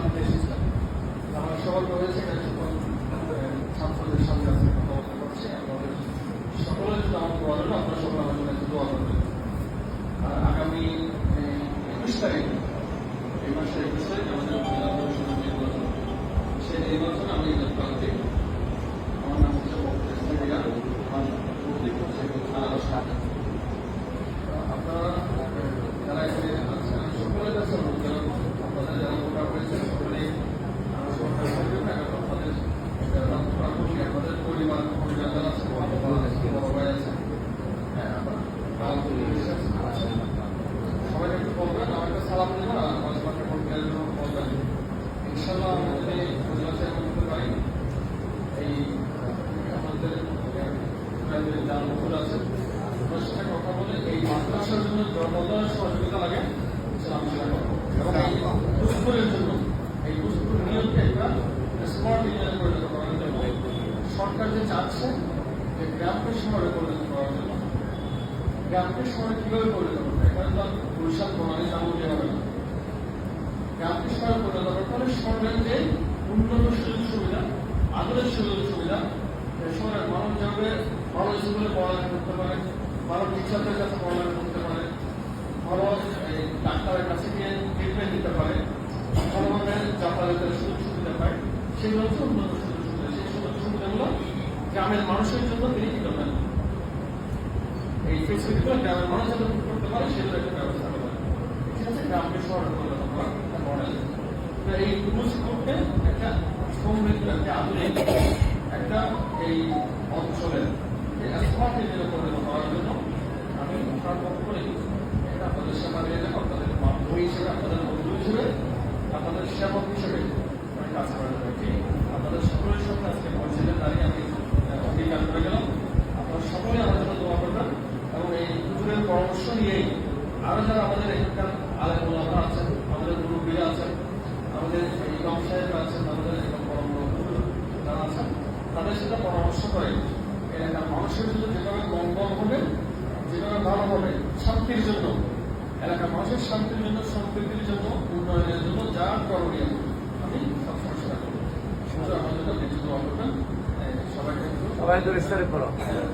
আপনাকে একটা সালাম দিতে আমার সবার রয়েছে এখানে সকল আমাদের সকলের জন্য আমার দোয়া রইল, আপনারা সকল আমার জন্য একটু দোয়া করবেন। আগামী একুশ তারিখ আমাদের আমি প্রান্তে আমার আনারস ঢাকা আপনারা যারা এখানে আছেন সকলের কাছে অনুরোধ জানাব আপনাদের যারা ভোটার হয়েছে সকলেই আমরা সরকার করবেন এবং আপনাদের যারা প্রাপণী আপনাদের পরিবার পরিবার যারা আছে বড় ভাই আছে হ্যাঁ আপনারা ভালো করে আছেন সবাই একটু বলবেন আমার একটা সালাম দেবেন আর মাঝে মাঝে ভোট দেওয়ার জন্য বলবেন ইনশাল্লাহ আমরা যদি নির্বাচন করতে পারি এই আমাদের প্রাইভেট যারা মুকুল আছে ওনার সাথে কথা বলে এই মাদ্রাসার জন্য জনগণের সহযোগিতা লাগে সেটা আমি সেটা করব এবং এই পুষ্পুরের জন্য এই পুষ্পুর নিয়মকে একটা স্মার্ট ইন্ডিয়ানে পরিণত করার জন্য সরকার যে চাচ্ছে যে গ্রামকে শহরে পরিণত করার জন্য গ্রামকে শহরে কীভাবে পরিণত করবে এখানে তো বরিশাল প্রণালী তেমন হবে না। গ্রামকে শহরে পরিণত করতে হলে শহরের যে উন্নত সুযোগ সুবিধা আধুনিক সুযোগ সুবিধা শহরের মানুষ যাবে ভালো স্কুলে পড়ালেখা করতে পারে, ভালো চিকিৎসকের কাছে পড়ালেখা করতে পারে, ভালো ডাক্তারের কাছে গিয়ে ট্রিটমেন্ট দিতে পারে ভালোভাবে যাতায়াতের সুযোগ সুবিধা পায়, সেগুলো হচ্ছে উন্নত সুযোগ সুবিধা। সেই সুযোগ সুবিধাগুলো গ্রামের মানুষের জন্য তিনি কি করবেন এই ফেসিলিটিগুলো গ্রামের মানুষ যাতে করতে পারে একটা ব্যবস্থা করবেন ঠিক আছে? গ্রামকে শহরে পরিণত করা একটা এই রুলসগুলোকে একটা সমৃদ্ধ, একটা আধুনিক, একটা এই অঞ্চলের স্মার্ট করে এটা আপনাদের সেবা দিয়ে আপনাদের মাধ্যম হিসেবে, আপনাদের বন্ধু হিসেবে, আপনাদের সেবক হিসেবে আমি কাজ করে যাব আপনাদের সকলের সঙ্গে আজকে পরিচয় দাঁড়িয়ে আমি অঙ্গীকার করে গেলাম আপনারা সকলে আমার জন্য দোয়া করবেন এবং এই হুজুরের পরামর্শ নিয়েই আরও যারা আমাদের এখানকার আলেম ওলামা আছেন আমাদের মুরব্বীরা আছেন আমাদের এই ইমাম সাহেব আছেন আমাদের একদম বড় বড় যারা আছেন তাদের সাথে পরামর্শ করে মানুষের জন্য যেভাবে মঙ্গল হবে যেভাবে ভালো হবে শান্তির জন্য এলাকার মানুষের শান্তির জন্য সম্প্রীতির জন্য উন্নয়নের জন্য যা করণীয় আমি সবসময় সেটা করব। সুতরাং আমাদের জন্য বেশি দোয়া করবেন সবাইকে সবাই দূরে করো হ্যাঁ,